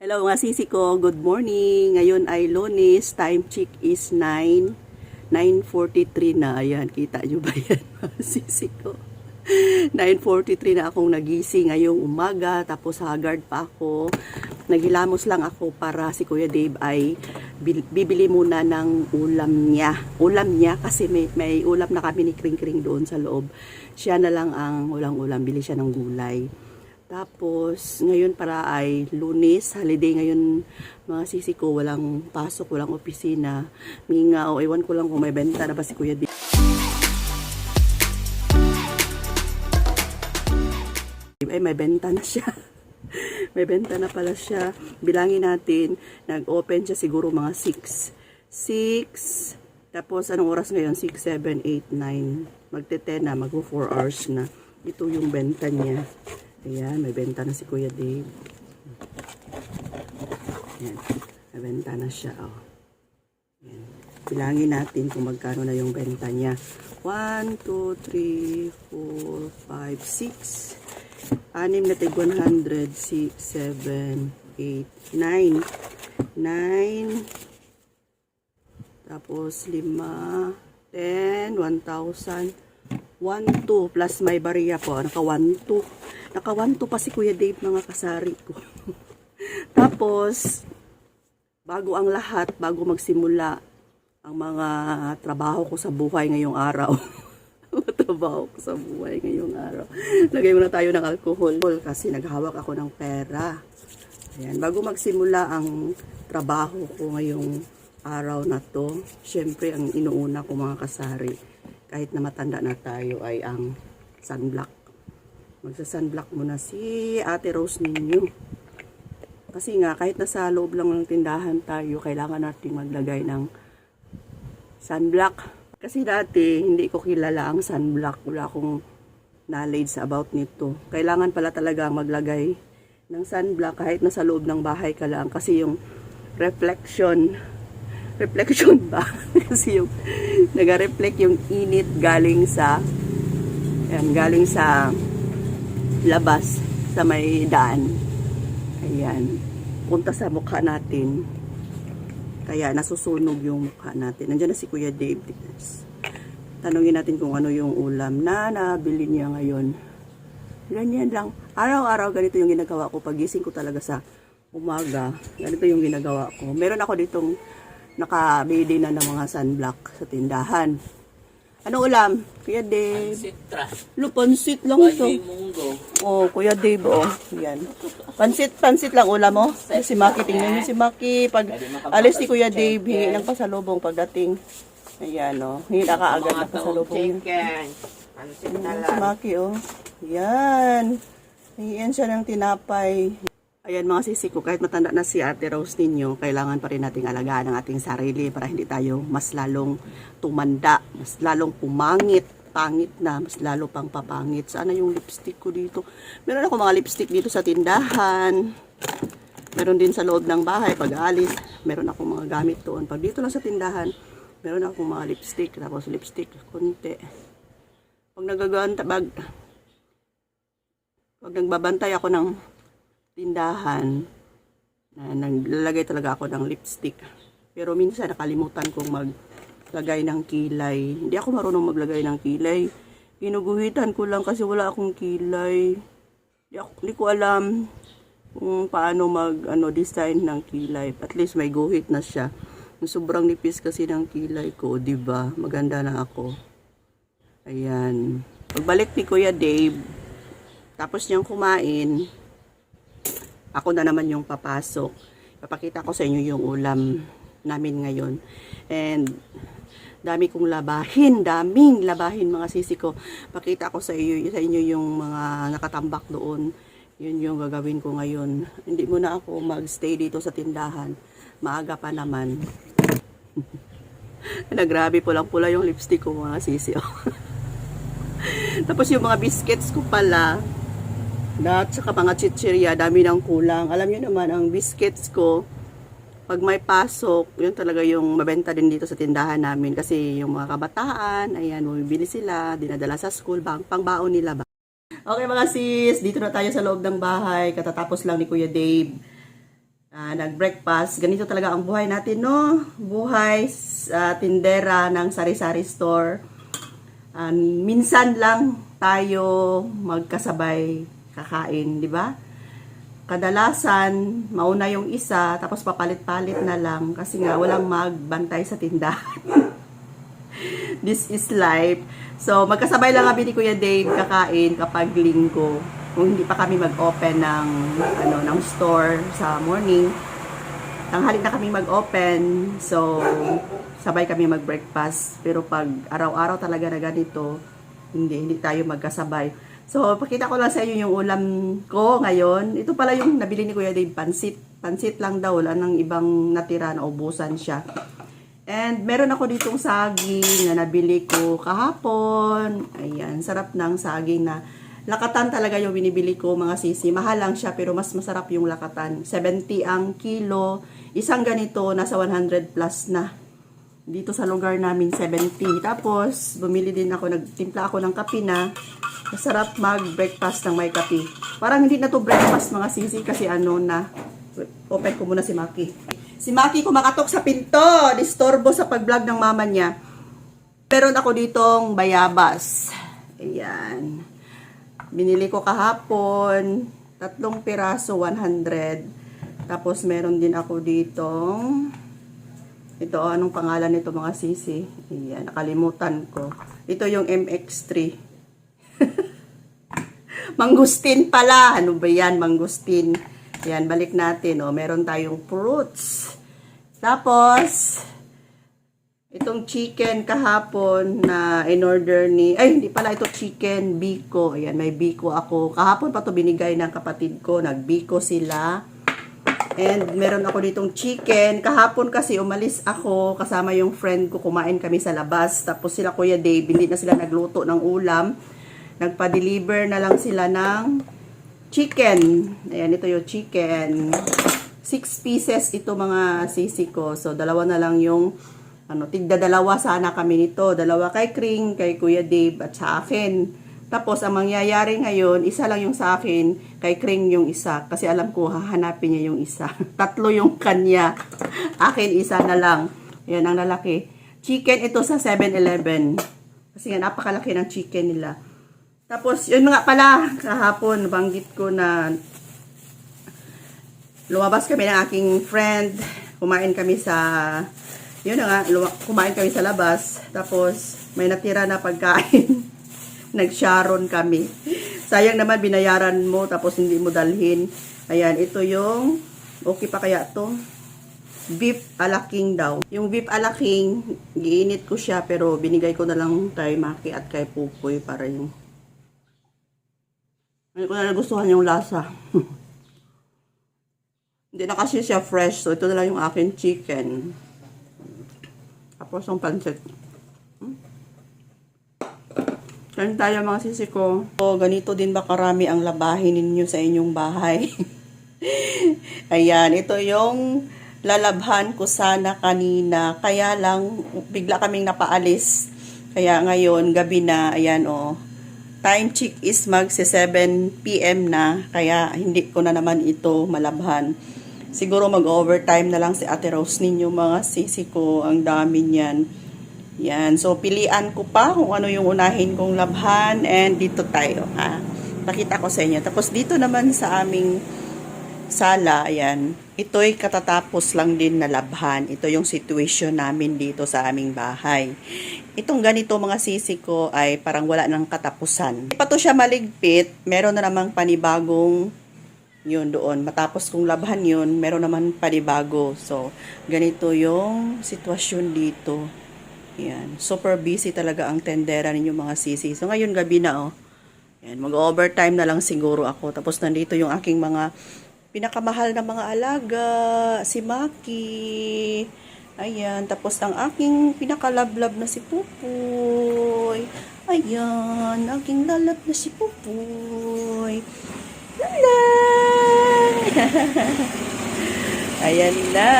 Hello mga sisi ko, good morning. Ngayon ay lunes, time check is 9, 9.43 na. Ayan, kita nyo ba yan mga sisi ko? 9.43 na akong nagising ngayong umaga, tapos haggard pa ako. Naghilamos lang ako para si Kuya Dave ay bil- bibili muna ng ulam niya. Ulam niya kasi may, may ulam na kami ni Kring Kring doon sa loob. Siya na lang ang ulang-ulam, bili siya ng gulay. Tapos, ngayon para ay lunes, holiday ngayon mga sisi ko, walang pasok, walang opisina. Mingaw, ewan ko lang kung may benta na ba si Kuya Dave. Ay, may benta na siya. may benta na pala siya. Bilangin natin, nag-open siya siguro mga 6. 6. Tapos, anong oras ngayon? 6, 7, 8, 9. Magte-10 na, mag-4 hours na. Ito yung benta niya. Ayan, may benta na si Kuya Dave. Ayan, may benta na siya. Oh. Ayan. Bilangin natin kung magkano na yung benta niya. 1, 2, 3, 4, 5, 6. Anim na tig 100, 6, 7, 8, 9. 9. Tapos 5, 10, 1,000. 1, 2 plus may bariya po. Naka 1, 2. Naka 1, 2 pa si Kuya Dave mga kasari ko. Tapos, bago ang lahat, bago magsimula ang mga trabaho ko sa buhay ngayong araw. trabaho ko sa buhay ngayong araw. Lagay muna tayo ng alcohol kasi naghawak ako ng pera. Ayan, bago magsimula ang trabaho ko ngayong araw na to, syempre ang inuuna ko mga kasari, kahit na matanda na tayo ay ang sunblock. Magsa-sunblock muna si Ate Rose ninyo. Kasi nga, kahit nasa loob lang ng tindahan tayo, kailangan natin maglagay ng sunblock. Kasi dati, hindi ko kilala ang sunblock. Wala akong knowledge about nito. Kailangan pala talaga maglagay ng sunblock kahit nasa loob ng bahay ka lang. Kasi yung reflection, reflection ba? kasi yung nag-reflect yung init galing sa yan, galing sa labas sa may daan. Ayan. Punta sa mukha natin. Kaya nasusunog yung mukha natin. Nandiyan na si Kuya Dave. Tanungin natin kung ano yung ulam na nabili niya ngayon. Ganyan lang. Araw-araw ganito yung ginagawa ko. Pagising ko talaga sa umaga. Ganito yung ginagawa ko. Meron ako ditong nakabili na ng mga sunblock sa tindahan. Ano ulam? Kuya Dave. Sitra. Lupansit lang ito. Oh, Kuya Dave, oh. Yan. Pansit, pansit lang ulam mo. Oh. Si Maki, tingnan niyo si Maki. Pag alis ni Kuya Dave, hingi ng pasalubong pagdating. Ayan, oh. Hingi na kaagad ng pasalubong. Chicken. Pansit na Ayan, lang. Si Maki, oh. Yan. Hingian siya ng tinapay. Ayan mga sisi ko, kahit matanda na si Ate Rose ninyo, kailangan pa rin nating alagaan ang ating sarili para hindi tayo mas lalong tumanda, mas lalong pumangit, pangit na, mas lalo pang papangit. Sana yung lipstick ko dito. Meron ako mga lipstick dito sa tindahan. Meron din sa loob ng bahay pag alis. Meron ako mga gamit doon. Pag dito lang sa tindahan, meron akong mga lipstick. Tapos lipstick, konti. Pag nagaganta, bag, pag nagbabantay ako ng tindahan, na naglalagay talaga ako ng lipstick. Pero minsan nakalimutan kong maglagay ng kilay. Hindi ako marunong maglagay ng kilay. Ginuguhitan ko lang kasi wala akong kilay. Hindi, ako, hindi ko alam kung paano mag ano, design ng kilay. At least may guhit na siya. Sobrang nipis kasi ng kilay ko, di ba? Maganda na ako. Ayan. Pagbalik ni Kuya Dave, tapos niyang kumain, ako na naman yung papasok. Papakita ko sa inyo yung ulam namin ngayon. And dami kong labahin, daming labahin mga sisi ko. Pakita ko sa iyo sa inyo yung mga nakatambak doon. Yun yung gagawin ko ngayon. Hindi muna ako magstay dito sa tindahan. Maaga pa naman. na grabe pulang-pula yung lipstick ko mga sisi. oh. Tapos yung mga biscuits ko pala, at saka mga chichirya, dami ng kulang. Alam niyo naman, ang biscuits ko, pag may pasok, yun talaga yung mabenta din dito sa tindahan namin. Kasi yung mga kabataan, ayan, bumibili sila, dinadala sa school, bang, pangbaon nila ba. Okay mga sis, dito na tayo sa loob ng bahay. Katatapos lang ni Kuya Dave ah, nag-breakfast. Ganito talaga ang buhay natin, no? Buhay sa tindera ng sari-sari store. Ah, minsan lang tayo magkasabay kakain, di ba? Kadalasan, mauna yung isa, tapos papalit-palit na lang kasi nga walang magbantay sa tindahan. This is life. So, magkasabay lang kami ni Kuya Dave kakain kapag linggo. Kung hindi pa kami mag-open ng, ano, ng store sa morning. Tanghali na kami mag-open. So, sabay kami mag-breakfast. Pero pag araw-araw talaga na ganito, hindi, hindi tayo magkasabay. So, pakita ko lang sa inyo yung ulam ko ngayon. Ito pala yung nabili ni Kuya Dave, pansit. Pansit lang daw, wala nang ibang natira na ubusan siya. And meron ako ditong saging na nabili ko kahapon. Ayan, sarap ng saging na lakatan talaga yung binibili ko mga sisi. Mahal lang siya pero mas masarap yung lakatan. 70 ang kilo. Isang ganito nasa 100 plus na. Dito sa lugar namin 70. Tapos bumili din ako, nagtimpla ako ng kape na. Masarap mag-breakfast ng may kape. Parang hindi na to breakfast mga sisi kasi ano na. Open ko muna si Maki. Si Maki kumakatok sa pinto. Disturbo sa pag-vlog ng mama niya. Meron ako ditong bayabas. Ayan. Binili ko kahapon. Tatlong piraso, 100. Tapos meron din ako ditong ito, anong pangalan nito mga sisi? Ayan, nakalimutan ko. Ito yung MX3. Mangustin pala. Ano ba yan? Mangustin. Yan, balik natin. Oh. Meron tayong fruits. Tapos, itong chicken kahapon na in-order ni... Ay, hindi pala ito chicken. Biko. Ayan, may biko ako. Kahapon pa to binigay ng kapatid ko. Nagbiko sila. And meron ako ditong chicken. Kahapon kasi umalis ako kasama yung friend ko. Kumain kami sa labas. Tapos sila Kuya Dave, hindi na sila nagluto ng ulam. Nagpa-deliver na lang sila ng chicken. Ayan, ito yung chicken. Six pieces ito mga sisi ko. So, dalawa na lang yung ano, tigda dalawa sana kami nito. Dalawa kay Kring, kay Kuya Dave, at sa akin. Tapos, ang mangyayari ngayon, isa lang yung sa akin, kay Kring yung isa. Kasi alam ko, hahanapin niya yung isa. Tatlo yung kanya. Akin, isa na lang. Yan, ang lalaki. Chicken ito sa 7-Eleven. Kasi nga, napakalaki ng chicken nila. Tapos, yun nga pala, kahapon, banggit ko na lumabas kami ng aking friend. Kumain kami sa, yun nga, kumain kami sa labas. Tapos, may natira na pagkain. Nag-sharon kami. Sayang naman, binayaran mo, tapos hindi mo dalhin. Ayan, ito yung, okay pa kaya to? Beef alaking daw. Yung beef alaking, giinit ko siya, pero binigay ko na lang kay Maki at kay Pupoy para yung hindi ko na nagustuhan yung lasa. Hindi na kasi siya fresh, so ito na lang yung akin chicken. Tapos yung pancit. Hmm? Tayo mga sisi ko. So, ganito din ba karami ang labahin ninyo sa inyong bahay? Ayan, ito yung lalabhan ko sana kanina. Kaya lang, bigla kaming napaalis. Kaya ngayon, gabi na, ayan. Oh, time check is mag 7 p.m. na. Kaya hindi ko na naman ito malabhan. Siguro mag-overtime na lang si Ate Rose ninyo mga sisi ko. Ang dami niyan. Yan. So, pilian ko pa kung ano yung unahin kong labhan. And dito tayo, ha. Pakita ko sa inyo. Tapos dito naman sa aming sala, ayan. Ito'y katatapos lang din na labhan. Ito yung situation namin dito sa aming bahay. Itong ganito mga sisi ko ay parang wala nang katapusan. Pa to siya maligpit, meron na namang panibagong yun doon. Matapos kong labhan yun, meron naman panibago. So, ganito yung sitwasyon dito. Yan. Super busy talaga ang tendera ninyo mga sisi. So, ngayon gabi na, oh. Yan. Mag-overtime na lang siguro ako. Tapos, nandito yung aking mga pinakamahal na mga alaga. Si Maki. Ayan. Tapos, ang aking pinakalablab na si Pupoy. Ayan. Aking lalab na si Pupoy. Lala! Ayan na.